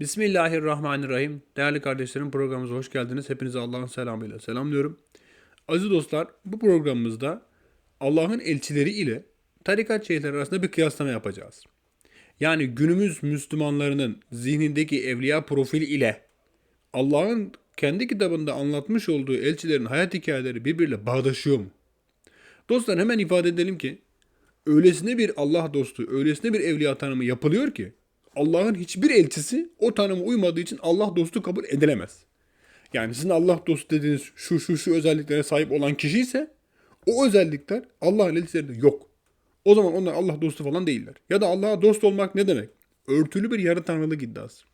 Bismillahirrahmanirrahim. Değerli kardeşlerim programımıza hoş geldiniz. Hepinize Allah'ın selamıyla selamlıyorum. Aziz dostlar bu programımızda Allah'ın elçileri ile tarikat şeyhleri arasında bir kıyaslama yapacağız. Yani günümüz Müslümanlarının zihnindeki evliya profili ile Allah'ın kendi kitabında anlatmış olduğu elçilerin hayat hikayeleri birbiriyle bağdaşıyor mu? Dostlar hemen ifade edelim ki öylesine bir Allah dostu, öylesine bir evliya tanımı yapılıyor ki Allah'ın hiçbir elçisi o tanıma uymadığı için Allah dostu kabul edilemez. Yani sizin Allah dostu dediğiniz şu şu şu özelliklere sahip olan kişi ise o özellikler Allah'ın elçilerinde yok. O zaman onlar Allah dostu falan değiller. Ya da Allah'a dost olmak ne demek? Örtülü bir yarı tanrılık iddiası.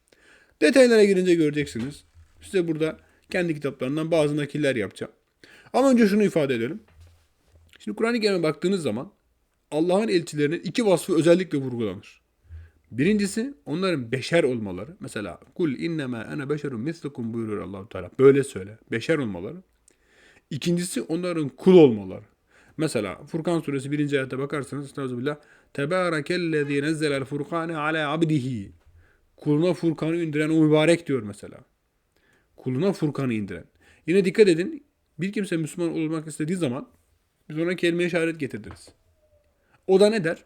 Detaylara girince göreceksiniz. Size burada kendi kitaplarından bazı nakiller yapacağım. Ama önce şunu ifade edelim. Şimdi Kur'an-ı Kerim'e baktığınız zaman Allah'ın elçilerinin iki vasfı özellikle vurgulanır. Birincisi onların beşer olmaları. Mesela kul innema ene beşerun mislukum buyuruyor Allahu Teala. Böyle söyle. Beşer olmaları. İkincisi onların kul olmaları. Mesela Furkan suresi 1. ayete bakarsanız Estağfirullah. Tebârekellezî nezzelel furkâne alâ abdihi. Kuluna Furkan'ı indiren o mübarek diyor mesela. Kuluna Furkan'ı indiren. Yine dikkat edin. Bir kimse Müslüman olmak istediği zaman biz ona kelime işaret getirdiniz. O da ne der?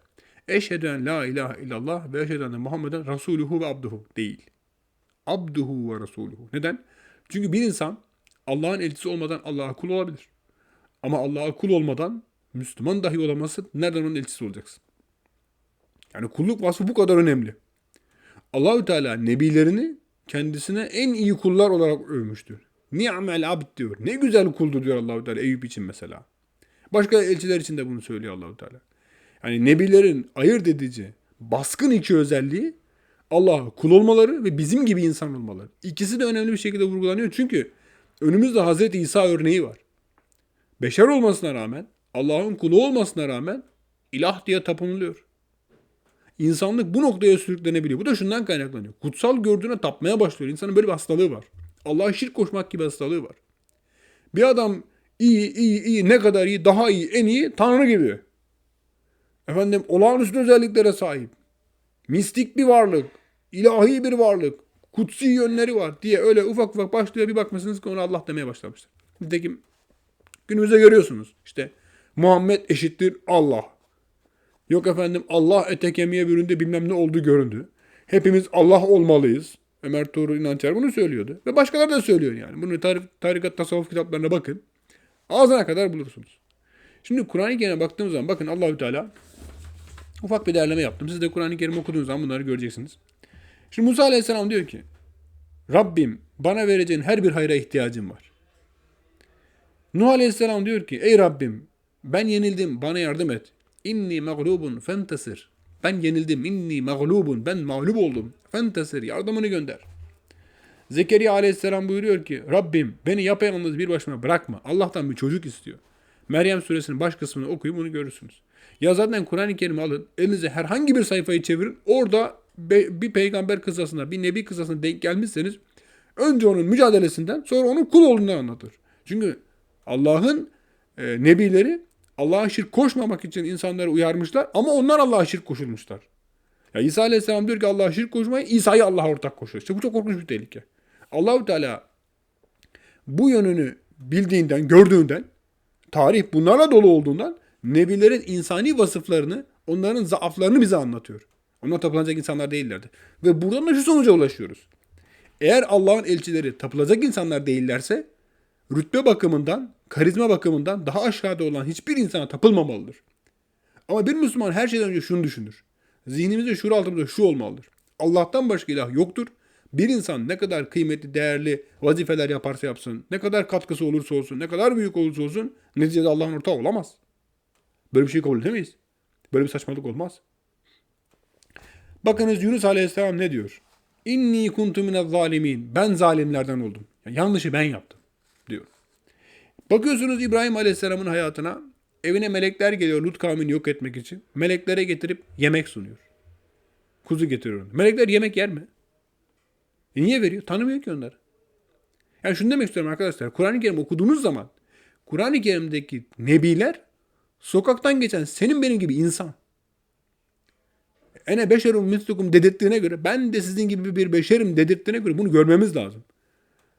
Eşhedü en la ilahe illallah ve eşhedü enne Muhammeden Resuluhu ve abduhu değil. Abduhu ve Resuluhu. Neden? Çünkü bir insan Allah'ın elçisi olmadan Allah'a kul olabilir. Ama Allah'a kul olmadan Müslüman dahi olamazsın. Nereden onun elçisi olacaksın? Yani kulluk vasfı bu kadar önemli. Allahü Teala nebilerini kendisine en iyi kullar olarak övmüştür. Ni'mel abd diyor. Ne güzel kuldu diyor Allahü Teala Eyüp için mesela. Başka elçiler için de bunu söylüyor Allahü Teala. Yani nebilerin ayırt edici, baskın iki özelliği Allah'a kul olmaları ve bizim gibi insan olmaları. İkisi de önemli bir şekilde vurgulanıyor. Çünkü önümüzde Hazreti İsa örneği var. Beşer olmasına rağmen, Allah'ın kulu olmasına rağmen ilah diye tapınılıyor. İnsanlık bu noktaya sürüklenebiliyor. Bu da şundan kaynaklanıyor. Kutsal gördüğüne tapmaya başlıyor. İnsanın böyle bir hastalığı var. Allah'a şirk koşmak gibi hastalığı var. Bir adam iyi, iyi, iyi, ne kadar iyi, daha iyi, en iyi, Tanrı gibi. Efendim olağanüstü özelliklere sahip. Mistik bir varlık. ilahi bir varlık. Kutsi yönleri var diye öyle ufak ufak başlıyor. Bir bakmışsınız ki ona Allah demeye başlamışlar. Nitekim günümüzde görüyorsunuz. İşte Muhammed eşittir Allah. Yok efendim Allah ete kemiğe büründü bilmem ne oldu göründü. Hepimiz Allah olmalıyız. Ömer Tuğrul İnançer bunu söylüyordu. Ve başkaları da söylüyor yani. Bunu tar- tarikat tasavvuf kitaplarına bakın. Ağzına kadar bulursunuz. Şimdi Kur'an-ı Kerim'e baktığımız zaman bakın Allahü Teala ufak bir derleme yaptım. Siz de Kur'an-ı Kerim okuduğunuz zaman bunları göreceksiniz. Şimdi Musa Aleyhisselam diyor ki Rabbim bana vereceğin her bir hayra ihtiyacım var. Nuh Aleyhisselam diyor ki ey Rabbim ben yenildim bana yardım et. İnni mağlubun fentasir. Ben yenildim. İnni mağlubun. Ben mağlup oldum. Fentasir. Yardımını gönder. Zekeriya aleyhisselam buyuruyor ki Rabbim beni yapayalnız bir başıma bırakma. Allah'tan bir çocuk istiyor. Meryem suresinin baş kısmını okuyun bunu görürsünüz. Ya zaten Kur'an-ı Kerim alın elinize herhangi bir sayfayı çevirin. Orada bir peygamber kıssasına bir nebi kıssasına denk gelmişseniz önce onun mücadelesinden sonra onun kul olduğundan anlatır. Çünkü Allah'ın e, nebileri Allah'a şirk koşmamak için insanları uyarmışlar ama onlar Allah'a şirk koşulmuşlar. Ya İsa Aleyhisselam diyor ki Allah'a şirk koşmayın, İsa'yı Allah'a ortak koşuyor. İşte bu çok korkunç bir tehlike. Allahu Teala bu yönünü bildiğinden, gördüğünden, tarih bunlarla dolu olduğundan nebilerin insani vasıflarını, onların zaaflarını bize anlatıyor. Onlar tapılacak insanlar değillerdi. Ve buradan da şu sonuca ulaşıyoruz. Eğer Allah'ın elçileri tapılacak insanlar değillerse rütbe bakımından, karizma bakımından daha aşağıda olan hiçbir insana tapılmamalıdır. Ama bir Müslüman her şeyden önce şunu düşünür. Zihnimizde şuur altımızda şu olmalıdır. Allah'tan başka ilah yoktur. Bir insan ne kadar kıymetli, değerli vazifeler yaparsa yapsın, ne kadar katkısı olursa olsun, ne kadar büyük olursa olsun neticede Allah'ın ortağı olamaz. Böyle bir şey kabul edemeyiz. Böyle bir saçmalık olmaz. Bakınız Yunus Aleyhisselam ne diyor? İnni kuntu minez zalimin. Ben zalimlerden oldum. Yani yanlışı ben yaptım diyor. Bakıyorsunuz İbrahim Aleyhisselam'ın hayatına evine melekler geliyor Lut kavmini yok etmek için. Meleklere getirip yemek sunuyor. Kuzu getiriyor. Melekler yemek yer mi? E niye veriyor? Tanımıyor ki onları. Yani şunu demek istiyorum arkadaşlar. Kur'an-ı Kerim okuduğunuz zaman Kur'an-ı Kerim'deki nebiler sokaktan geçen senin benim gibi insan. ene beşerum mislukum dedirttiğine göre ben de sizin gibi bir beşerim dedirttiğine göre bunu görmemiz lazım.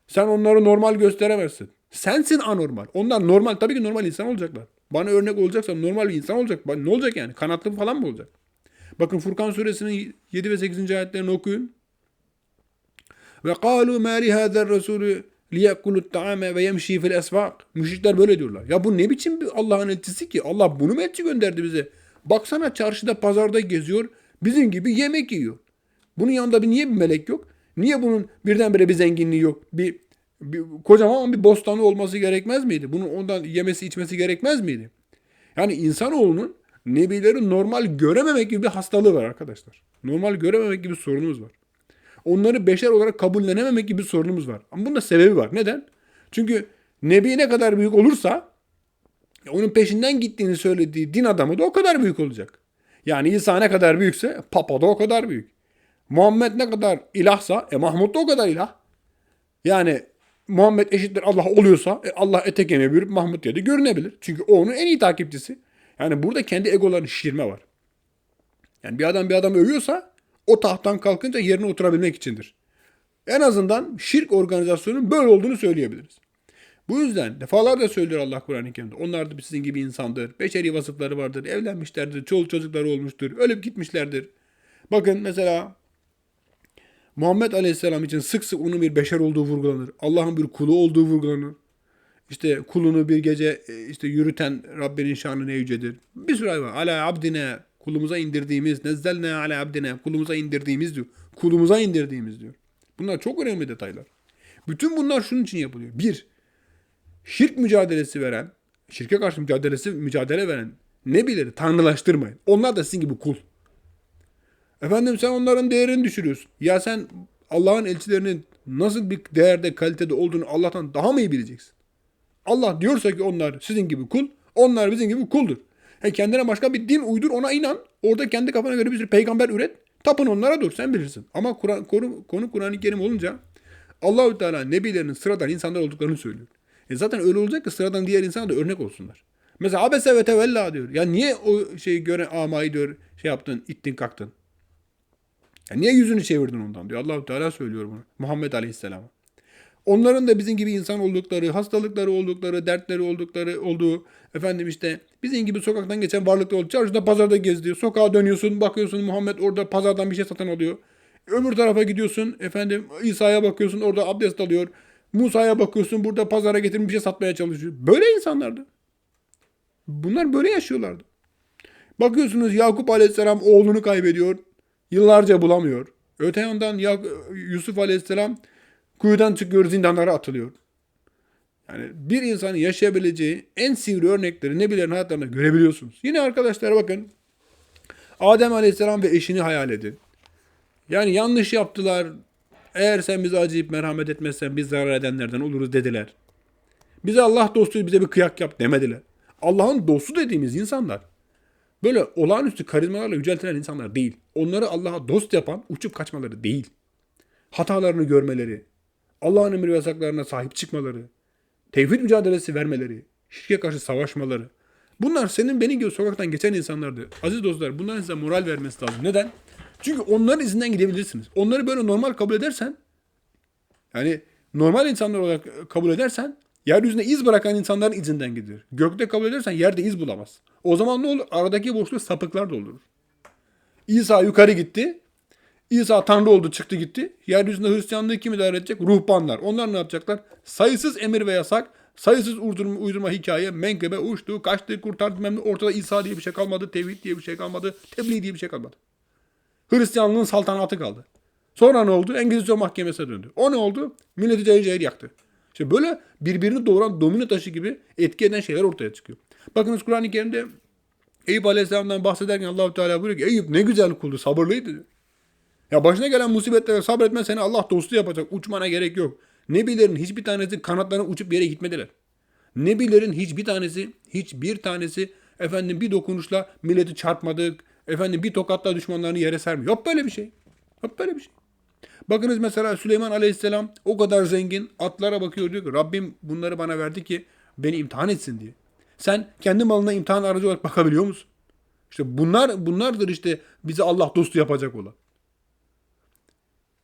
Sen onları normal gösteremezsin. Sensin anormal. Onlar normal. Tabii ki normal insan olacaklar. Bana örnek olacaksa normal bir insan olacak. Ne olacak yani? Kanatlı falan mı olacak? Bakın Furkan suresinin 7 ve 8. ayetlerini okuyun. Ve kalu ma li hadzal rasulü liyakulu ta'ame ve yemşi fil esvak. Müşrikler böyle diyorlar. Ya bu ne biçim bir Allah'ın elçisi ki? Allah bunu mu elçi gönderdi bize? Baksana çarşıda pazarda geziyor. Bizim gibi yemek yiyor. Bunun yanında bir niye bir melek yok? Niye bunun birdenbire bir zenginliği yok? Bir, bir kocaman bir bostanı olması gerekmez miydi? Bunun ondan yemesi içmesi gerekmez miydi? Yani insanoğlunun nebileri normal görememek gibi bir hastalığı var arkadaşlar. Normal görememek gibi sorunumuz var. Onları beşer olarak kabullenememek gibi bir sorunumuz var. Ama bunun da sebebi var. Neden? Çünkü nebi ne kadar büyük olursa onun peşinden gittiğini söylediği din adamı da o kadar büyük olacak. Yani İsa ne kadar büyükse Papa da o kadar büyük. Muhammed ne kadar ilahsa e Mahmud da o kadar ilah. Yani Muhammed eşittir Allah oluyorsa e, Allah ete kemiğe bürüp Mahmud diye de görünebilir. Çünkü o onun en iyi takipçisi. Yani burada kendi egolarını şişirme var. Yani bir adam bir adam övüyorsa o tahttan kalkınca yerine oturabilmek içindir. En azından şirk organizasyonunun böyle olduğunu söyleyebiliriz. Bu yüzden defalarca söylüyor Allah Kur'an-ı Kerim'de. Onlar da sizin gibi insandır. Beşeri vasıfları vardır. Evlenmişlerdir. Çoluk çocukları olmuştur. Ölüp gitmişlerdir. Bakın mesela Muhammed Aleyhisselam için sık sık onun bir beşer olduğu vurgulanır. Allah'ın bir kulu olduğu vurgulanır. İşte kulunu bir gece e, işte yürüten Rabbinin şanı ne yücedir. Bir sürü var. Ala abdine kulumuza indirdiğimiz, nezzelne ala abdine kulumuza indirdiğimiz diyor. Kulumuza indirdiğimiz diyor. Bunlar çok önemli detaylar. Bütün bunlar şunun için yapılıyor. Bir, şirk mücadelesi veren, şirke karşı mücadelesi mücadele veren nebileri tanrılaştırmayın. Onlar da sizin gibi kul. Efendim sen onların değerini düşürüyorsun. Ya sen Allah'ın elçilerinin nasıl bir değerde, kalitede olduğunu Allah'tan daha mı iyi bileceksin? Allah diyorsa ki onlar sizin gibi kul, onlar bizim gibi kuldur. He kendine başka bir din uydur, ona inan. Orada kendi kafana göre bir sürü peygamber üret. Tapın onlara dur, sen bilirsin. Ama Kur'an, konu, konu Kur'an-ı Kerim olunca Allahü Teala nebilerinin sıradan insanlar olduklarını söylüyor. E zaten öyle olacak ki sıradan diğer insana da örnek olsunlar. Mesela abese ve tevella diyor. Ya niye o şeyi göre amayı diyor şey yaptın, ittin kalktın? Ya niye yüzünü çevirdin ondan diyor. Allahu Teala söylüyor bunu. Muhammed Aleyhisselam'a. Onların da bizim gibi insan oldukları, hastalıkları oldukları, dertleri oldukları olduğu, efendim işte bizim gibi sokaktan geçen varlıklar oldu. Çarşıda pazarda geziyor. Sokağa dönüyorsun, bakıyorsun Muhammed orada pazardan bir şey satın alıyor. Öbür tarafa gidiyorsun, efendim İsa'ya bakıyorsun orada abdest alıyor. Musa'ya bakıyorsun burada pazara getirmiş bir şey satmaya çalışıyor. Böyle insanlardı. Bunlar böyle yaşıyorlardı. Bakıyorsunuz Yakup Aleyhisselam oğlunu kaybediyor. Yıllarca bulamıyor. Öte yandan ya Yusuf Aleyhisselam kuyudan çıkıyor zindanlara atılıyor. Yani bir insanın yaşayabileceği en sivri örnekleri Nebilerin hayatlarında görebiliyorsunuz. Yine arkadaşlar bakın Adem Aleyhisselam ve eşini hayal edin. Yani yanlış yaptılar. Eğer sen bize acıyıp merhamet etmezsen biz zarar edenlerden oluruz dediler. Bize Allah dostu bize bir kıyak yap demediler. Allah'ın dostu dediğimiz insanlar böyle olağanüstü karizmalarla yüceltilen insanlar değil. Onları Allah'a dost yapan uçup kaçmaları değil. Hatalarını görmeleri, Allah'ın emir ve yasaklarına sahip çıkmaları, tevhid mücadelesi vermeleri, şirke karşı savaşmaları. Bunlar senin benim gibi sokaktan geçen insanlardı. Aziz dostlar bunların size moral vermesi lazım. Neden? Çünkü onların izinden gidebilirsiniz. Onları böyle normal kabul edersen, yani normal insanlar olarak kabul edersen, yeryüzünde iz bırakan insanların izinden gidilir. Gökte kabul edersen yerde iz bulamaz. O zaman ne olur? Aradaki boşluk sapıklar doldurur. İsa yukarı gitti. İsa Tanrı oldu çıktı gitti. Yeryüzünde Hristiyanlığı kim idare edecek? Ruhbanlar. Onlar ne yapacaklar? Sayısız emir ve yasak, sayısız uydurma, uydurma hikaye, menkıbe, uçtu, kaçtı, kurtardı. Memnun. Ortada İsa diye bir şey kalmadı, tevhid diye bir şey kalmadı, tebliğ diye bir şey kalmadı. Hristiyanlığın saltanatı kaldı. Sonra ne oldu? Engizisyon mahkemesine döndü. O ne oldu? Milleti cayır cayır yaktı. İşte böyle birbirini doğuran domino taşı gibi etki eden şeyler ortaya çıkıyor. Bakınız Kur'an-ı Kerim'de Eyüp Aleyhisselam'dan bahsederken Allahu Teala buyuruyor ki Eyüp ne güzel kuldu, sabırlıydı diyor. Ya başına gelen musibetlere sabretme seni Allah dostu yapacak. Uçmana gerek yok. Nebilerin hiçbir tanesi kanatlarına uçup bir yere gitmediler. Nebilerin hiçbir tanesi, hiçbir tanesi efendim bir dokunuşla milleti çarpmadı. Efendim bir tokatla düşmanlarını yere sermiyor. Yok böyle bir şey. Yok böyle bir şey. Bakınız mesela Süleyman Aleyhisselam o kadar zengin atlara bakıyor diyor ki Rabbim bunları bana verdi ki beni imtihan etsin diye. Sen kendi malına imtihan aracı olarak bakabiliyor musun? İşte bunlar bunlardır işte bizi Allah dostu yapacak olan.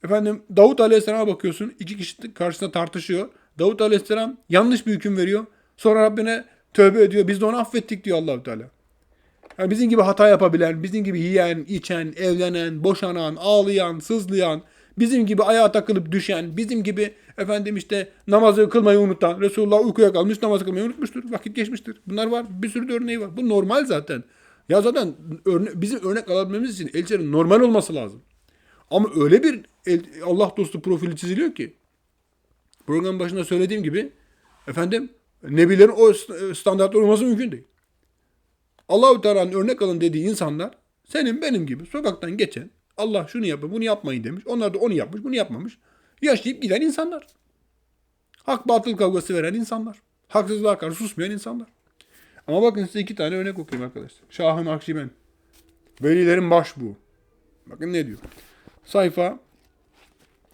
Efendim Davut Aleyhisselam'a bakıyorsun. iki kişi karşısında tartışıyor. Davut Aleyhisselam yanlış bir hüküm veriyor. Sonra Rabbine tövbe ediyor. Biz de onu affettik diyor Allahu Teala. Yani bizim gibi hata yapabilen, bizim gibi yiyen, içen, evlenen, boşanan, ağlayan, sızlayan, bizim gibi ayağa takılıp düşen, bizim gibi efendim işte namazı kılmayı unutan, Resulullah uykuya kalmış namazı kılmayı unutmuştur. Vakit geçmiştir. Bunlar var. Bir sürü de örneği var. Bu normal zaten. Ya zaten örne bizim örnek alabilmemiz için elçilerin normal olması lazım. Ama öyle bir Allah dostu profili çiziliyor ki program başında söylediğim gibi efendim nebilerin o st- standartlar olması mümkün değil. Allahu Teala'nın örnek alın dediği insanlar senin benim gibi sokaktan geçen Allah şunu yapın bunu yapmayın demiş. Onlar da onu yapmış bunu yapmamış. Yaşayıp giden insanlar. Hak batıl kavgası veren insanlar. Haksızlığa karşı susmayan insanlar. Ama bakın size iki tane örnek okuyayım arkadaşlar. Şahın Akşiben. Velilerin başbuğu. Bakın ne diyor. Sayfa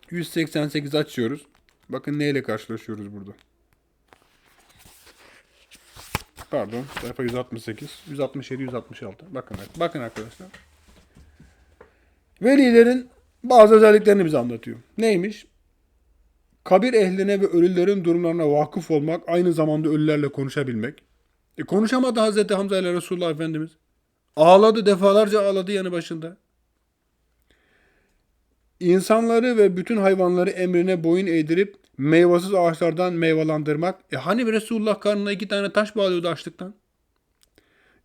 188 açıyoruz. Bakın neyle karşılaşıyoruz burada. Pardon. Sayfa 168, 167, 166. Bakın, bakın arkadaşlar. Velilerin bazı özelliklerini bize anlatıyor. Neymiş? Kabir ehline ve ölülerin durumlarına vakıf olmak, aynı zamanda ölülerle konuşabilmek. E konuşamadı Hazreti Hamza ile Resulullah Efendimiz. Ağladı, defalarca ağladı yanı başında. İnsanları ve bütün hayvanları emrine boyun eğdirip meyvasız ağaçlardan meyvelandırmak. E hani Resulullah karnına iki tane taş bağlıyordu açlıktan?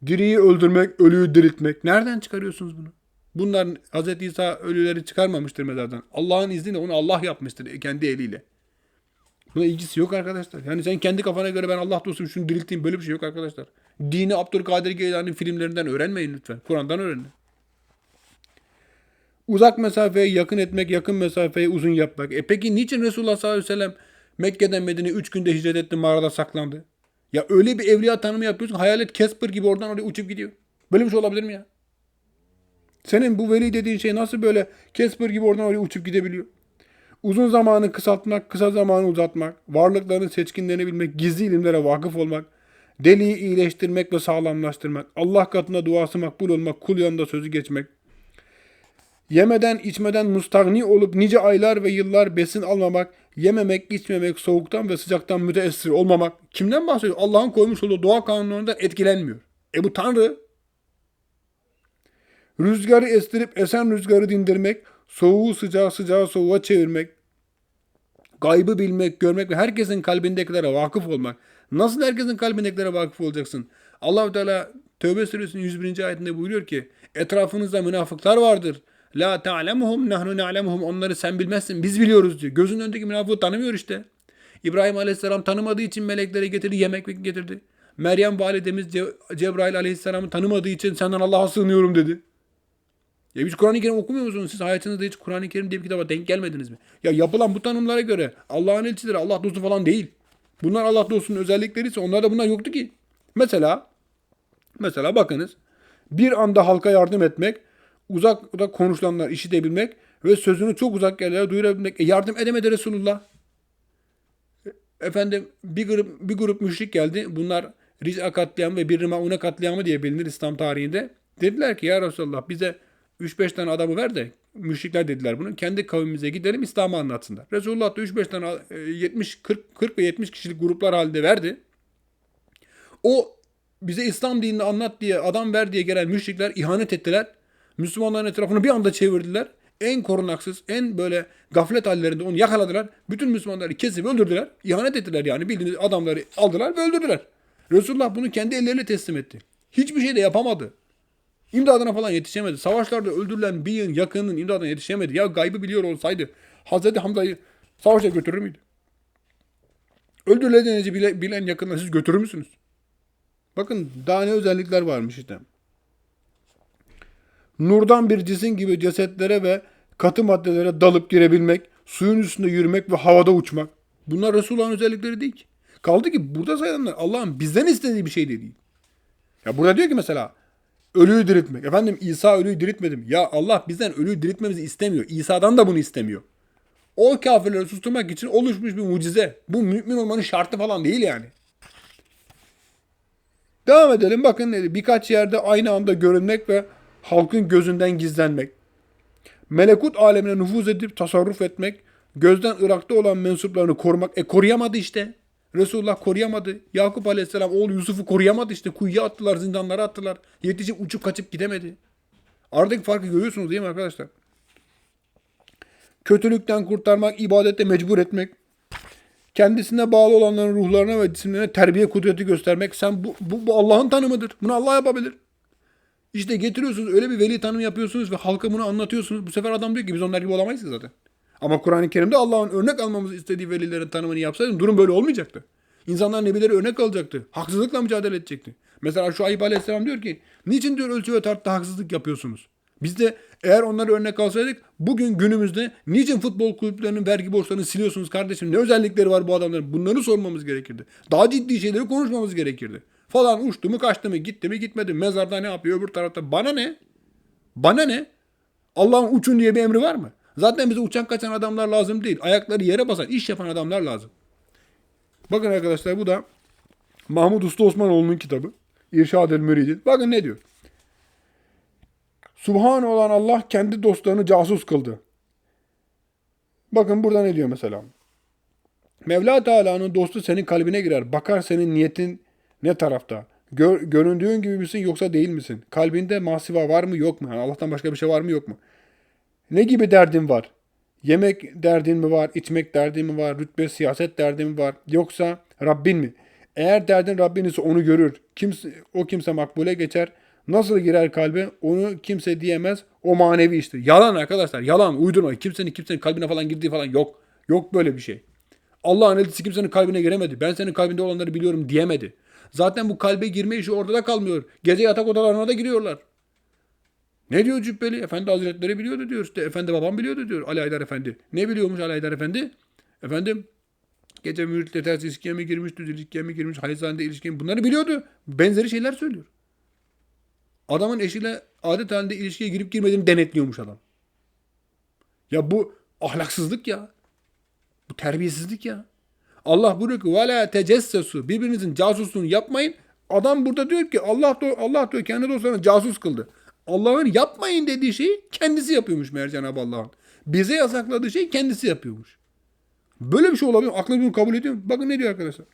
Diriyi öldürmek, ölüyü diriltmek. Nereden çıkarıyorsunuz bunu? Bunlar Hz. İsa ölüleri çıkarmamıştır mezardan. Allah'ın izniyle onu Allah yapmıştır kendi eliyle. Buna ilgisi yok arkadaşlar. Yani sen kendi kafana göre ben Allah dostum şunu dirilteyim böyle bir şey yok arkadaşlar. Dini Abdülkadir Geylani filmlerinden öğrenmeyin lütfen. Kur'an'dan öğrenin. Uzak mesafeyi yakın etmek, yakın mesafeyi uzun yapmak. E peki niçin Resulullah sallallahu aleyhi ve sellem Mekke'den Medine'ye 3 günde hicret etti, mağarada saklandı? Ya öyle bir evliya tanımı yapıyorsun, hayalet Casper gibi oradan oraya uçup gidiyor. Böyle bir şey olabilir mi ya? Senin bu veli dediğin şey nasıl böyle Casper gibi oradan oraya uçup gidebiliyor? Uzun zamanı kısaltmak, kısa zamanı uzatmak, varlıkların seçkinlerini bilmek, gizli ilimlere vakıf olmak, deliği iyileştirmek ve sağlamlaştırmak, Allah katında duası makbul olmak, kul yanında sözü geçmek, Yemeden içmeden mustagni olup nice aylar ve yıllar besin almamak, yememek, içmemek, soğuktan ve sıcaktan müteessir olmamak. Kimden bahsediyor? Allah'ın koymuş olduğu doğa kanunlarından etkilenmiyor. E bu Tanrı. Rüzgarı estirip esen rüzgarı dindirmek, soğuğu sıcağı sıcağı soğuğa çevirmek, gaybı bilmek, görmek ve herkesin kalbindekilere vakıf olmak. Nasıl herkesin kalbindekilere vakıf olacaksın? allah Teala Tövbe suresinin 101. ayetinde buyuruyor ki etrafınızda münafıklar vardır. La ta'lemuhum nahnu na'lemuhum. Onları sen bilmezsin. Biz biliyoruz diyor. Gözünün önündeki münafığı tanımıyor işte. İbrahim Aleyhisselam tanımadığı için meleklere getirdi, yemek getirdi. Meryem validemiz Ce- Cebrail Aleyhisselam'ı tanımadığı için senden Allah'a sığınıyorum dedi. Ya hiç Kur'an-ı Kerim okumuyor musunuz? Siz hayatınızda hiç Kur'an-ı Kerim diye bir kitaba denk gelmediniz mi? Ya yapılan bu tanımlara göre Allah'ın elçileri Allah dostu falan değil. Bunlar Allah dostunun özellikleri ise onlarda bunlar yoktu ki. Mesela mesela bakınız bir anda halka yardım etmek, uzakta konuşulanlar işitebilmek ve sözünü çok uzak yerlere duyurabilmek. E yardım edemedi Resulullah. Efendim bir grup bir grup müşrik geldi. Bunlar Riz'a katliamı ve bir Maune katliamı diye bilinir İslam tarihinde. Dediler ki ya Resulullah bize 3-5 tane adamı ver de müşrikler dediler bunu. Kendi kavmimize gidelim İslam'ı anlatsınlar. Resulullah da 3-5 tane e, 70 40 40 ve 70 kişilik gruplar halinde verdi. O bize İslam dinini anlat diye adam ver diye gelen müşrikler ihanet ettiler. Müslümanların etrafını bir anda çevirdiler. En korunaksız, en böyle gaflet hallerinde onu yakaladılar. Bütün Müslümanları kesip öldürdüler. İhanet ettiler yani. Bildiğiniz adamları aldılar ve öldürdüler. Resulullah bunu kendi elleriyle teslim etti. Hiçbir şey de yapamadı. İmdadına falan yetişemedi. Savaşlarda öldürülen bir yıl yakının imdadına yetişemedi. Ya gaybı biliyor olsaydı Hazreti Hamza'yı savaşa götürür müydü? Öldürüleceğinizi bile, bilen yakınlar siz götürür müsünüz? Bakın daha ne özellikler varmış işte. Nurdan bir cisim gibi cesetlere ve katı maddelere dalıp girebilmek, suyun üstünde yürümek ve havada uçmak. Bunlar Resulullah'ın özellikleri değil ki. Kaldı ki burada sayılanlar Allah'ın bizden istediği bir şey de değil. Ya burada diyor ki mesela ölüyü diriltmek. Efendim İsa ölüyü diriltmedim. Ya Allah bizden ölüyü diriltmemizi istemiyor. İsa'dan da bunu istemiyor. O kafirleri susturmak için oluşmuş bir mucize. Bu mümin olmanın şartı falan değil yani. Devam edelim. Bakın. Birkaç yerde aynı anda görünmek ve halkın gözünden gizlenmek. Melekut alemine nüfuz edip tasarruf etmek. Gözden ırakta olan mensuplarını korumak. E koruyamadı işte. Resulullah koruyamadı. Yakup Aleyhisselam oğlu Yusuf'u koruyamadı işte. Kuyuya attılar, zindanlara attılar. Yetişip uçup kaçıp gidemedi. Aradaki farkı görüyorsunuz değil mi arkadaşlar? Kötülükten kurtarmak, ibadette mecbur etmek. Kendisine bağlı olanların ruhlarına ve cisimlerine terbiye kudreti göstermek. Sen bu, bu, bu Allah'ın tanımıdır. Bunu Allah yapabilir. İşte getiriyorsunuz öyle bir veli tanımı yapıyorsunuz ve halka bunu anlatıyorsunuz. Bu sefer adam diyor ki biz onlar gibi olamayız ki zaten. Ama Kur'an-ı Kerim'de Allah'ın örnek almamızı istediği velilerin tanımını yapsaydın durum böyle olmayacaktı. İnsanlar nebileri örnek alacaktı. Haksızlıkla mücadele edecekti. Mesela şu Ayıp Aleyhisselam diyor ki niçin diyor ölçü ve tartıda haksızlık yapıyorsunuz? Biz de eğer onları örnek alsaydık bugün günümüzde niçin futbol kulüplerinin vergi borçlarını siliyorsunuz kardeşim? Ne özellikleri var bu adamların? Bunları sormamız gerekirdi. Daha ciddi şeyleri konuşmamız gerekirdi. Falan uçtu mu kaçtı mı gitti mi gitmedi mi? Mezarda ne yapıyor öbür tarafta? Bana ne? Bana ne? Allah'ın uçun diye bir emri var mı? Zaten bize uçan kaçan adamlar lazım değil. Ayakları yere basan, iş yapan adamlar lazım. Bakın arkadaşlar bu da Mahmud Usta Osmanoğlu'nun kitabı. İrşad el Müridin. Bakın ne diyor. Subhan olan Allah kendi dostlarını casus kıldı. Bakın burada ne diyor mesela. Mevla Teala'nın dostu senin kalbine girer. Bakar senin niyetin ne tarafta. Gör, göründüğün gibi misin yoksa değil misin? Kalbinde masiva var mı yok mu? Yani Allah'tan başka bir şey var mı yok mu? Ne gibi derdin var? Yemek derdin mi var? İçmek derdin mi var? Rütbe, siyaset derdin mi var? Yoksa Rabbin mi? Eğer derdin Rabbin ise onu görür. Kimse, o kimse makbule geçer. Nasıl girer kalbe? Onu kimse diyemez. O manevi iştir. Yalan arkadaşlar. Yalan. Uydurma. Kimsenin kimsenin kalbine falan girdiği falan yok. Yok böyle bir şey. Allah'ın elçisi kimsenin kalbine giremedi. Ben senin kalbinde olanları biliyorum diyemedi. Zaten bu kalbe girme işi orada da kalmıyor. Gece yatak odalarına da giriyorlar. Ne diyor Cübbeli? Efendi Hazretleri biliyordu diyor. İşte Efendi babam biliyordu diyor Ali Aydar Efendi. Ne biliyormuş Ali Aydar Efendi? Efendim gece müritle ters ilişkiye mi girmiş, düz ilişkiye mi girmiş, hayızhanede ilişkiye mi? Bunları biliyordu. Benzeri şeyler söylüyor. Adamın eşiyle adet halinde ilişkiye girip girmediğini denetliyormuş adam. Ya bu ahlaksızlık ya. Bu terbiyesizlik ya. Allah buyuruyor ki وَلَا تَجَسَّسُ Birbirinizin casusluğunu yapmayın. Adam burada diyor ki Allah Allah diyor kendi dostlarını casus kıldı. Allah'ın yapmayın dediği şeyi kendisi yapıyormuş meğer Cenab-ı Allah'ın. Bize yasakladığı şeyi kendisi yapıyormuş. Böyle bir şey olabilir mi? Aklım bunu kabul ediyor mu? Bakın ne diyor arkadaşlar.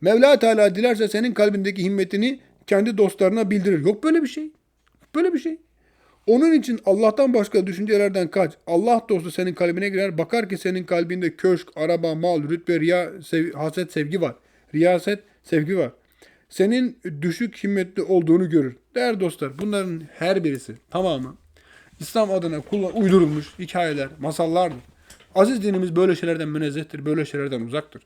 Mevla Teala dilerse senin kalbindeki himmetini kendi dostlarına bildirir. Yok böyle bir şey. Böyle bir şey. Onun için Allah'tan başka düşüncelerden kaç. Allah dostu senin kalbine girer. Bakar ki senin kalbinde köşk, araba, mal, rütbe, riya, sev, haset, sevgi var. Riyaset, sevgi var. Senin düşük himmetli olduğunu görür. Değerli dostlar bunların her birisi tamamı İslam adına kullan, uydurulmuş hikayeler, masallardır. Aziz dinimiz böyle şeylerden münezzehtir, böyle şeylerden uzaktır.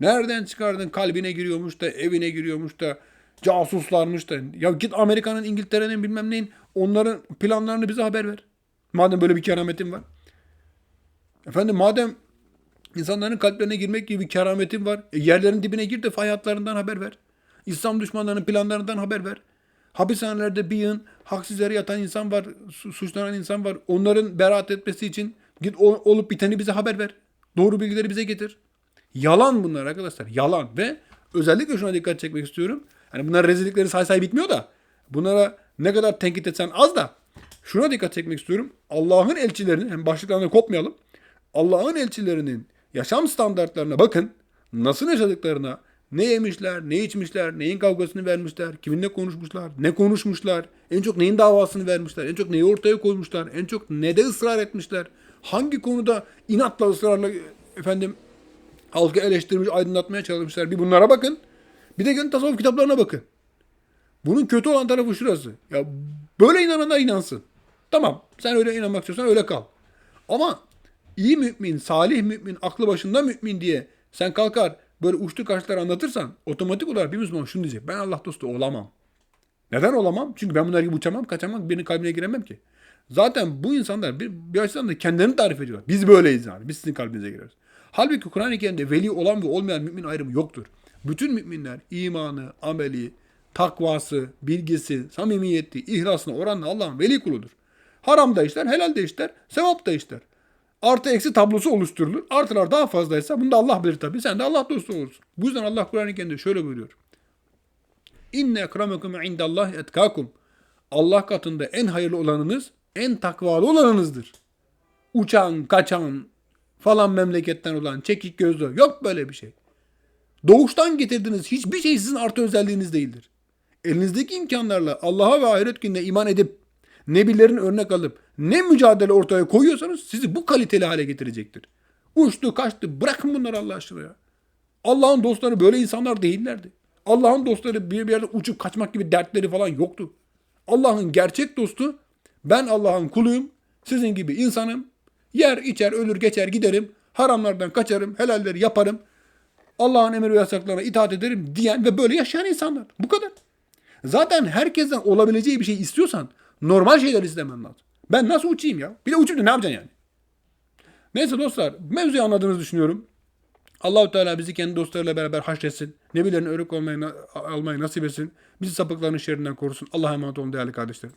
Nereden çıkardın kalbine giriyormuş da, evine giriyormuş da, casuslarmış da. Ya git Amerika'nın, İngiltere'nin bilmem neyin onların planlarını bize haber ver. Madem böyle bir kerametin var. Efendim madem insanların kalplerine girmek gibi bir kerametin var. E, yerlerin dibine gir de fay haber ver. İslam düşmanlarının planlarından haber ver. Hapishanelerde bir yığın haksız yere yatan insan var, suçlanan insan var. Onların beraat etmesi için git olup biteni bize haber ver. Doğru bilgileri bize getir. Yalan bunlar arkadaşlar. Yalan ve özellikle şuna dikkat çekmek istiyorum. Hani bunlar rezillikleri say say bitmiyor da bunlara ne kadar tenkit etsen az da şuna dikkat çekmek istiyorum. Allah'ın elçilerinin hem başlıklarına kopmayalım. Allah'ın elçilerinin yaşam standartlarına bakın. Nasıl yaşadıklarına, ne yemişler, ne içmişler, neyin kavgasını vermişler, kiminle konuşmuşlar, ne konuşmuşlar, en çok neyin davasını vermişler, en çok neyi ortaya koymuşlar, en çok ne de ısrar etmişler, hangi konuda inatla ısrarla efendim halkı eleştirmiş, aydınlatmaya çalışmışlar. Bir bunlara bakın. Bir de gelin tasavvuf kitaplarına bakın. Bunun kötü olan tarafı şurası. Ya böyle inananlar inansın. Tamam sen öyle inanmak istiyorsan öyle kal. Ama iyi mümin, salih mümin, aklı başında mümin diye sen kalkar böyle uçtu kaçlar anlatırsan otomatik olarak bir Müslüman şunu diyecek. Ben Allah dostu olamam. Neden olamam? Çünkü ben bunlar gibi uçamam, kaçamam, birinin kalbine giremem ki. Zaten bu insanlar bir, bir açıdan da kendilerini tarif ediyorlar. Biz böyleyiz yani. Biz sizin kalbinize gireriz. Halbuki Kur'an-ı Kerim'de veli olan ve olmayan mümin ayrımı yoktur. Bütün müminler imanı, ameli, takvası, bilgisi, samimiyeti, ihlasına oranla Allah'ın veli kuludur. Haram da işler, helal de işler, sevap da işler. Artı eksi tablosu oluşturulur. Artılar daha fazlaysa bunu da Allah bilir tabii. Sen de Allah dostu olursun. Bu yüzden Allah Kur'an-ı Kerim'de şöyle buyuruyor. İnne ekremekum indallahi etkakum. Allah katında en hayırlı olanınız, en takvalı olanınızdır. Uçan, kaçan, falan memleketten olan, çekik gözlü. Yok böyle bir şey. Doğuştan getirdiğiniz hiçbir şey sizin artı özelliğiniz değildir. Elinizdeki imkanlarla Allah'a ve ahiret gününe iman edip, nebilerin örnek alıp, ne mücadele ortaya koyuyorsanız sizi bu kaliteli hale getirecektir. Uçtu kaçtı bırakın bunları Allah aşkına ya. Allah'ın dostları böyle insanlar değillerdi. Allah'ın dostları bir yerde uçup kaçmak gibi dertleri falan yoktu. Allah'ın gerçek dostu ben Allah'ın kuluyum. Sizin gibi insanım. Yer, içer, ölür, geçer, giderim. Haramlardan kaçarım, helalleri yaparım. Allah'ın emir ve yasaklarına itaat ederim diyen ve böyle yaşayan insanlar. Bu kadar. Zaten herkesten olabileceği bir şey istiyorsan normal şeyler istemen lazım. Ben nasıl uçayım ya? Bir de uçup da ne yapacaksın yani? Neyse dostlar mevzuyu anladığınızı düşünüyorum. Allahu Teala bizi kendi dostlarıyla beraber haşretsin. Nebilerin örnek olmayı, almayı nasip etsin. Bizi sapıkların şerrinden korusun. Allah'a emanet olun değerli kardeşlerim.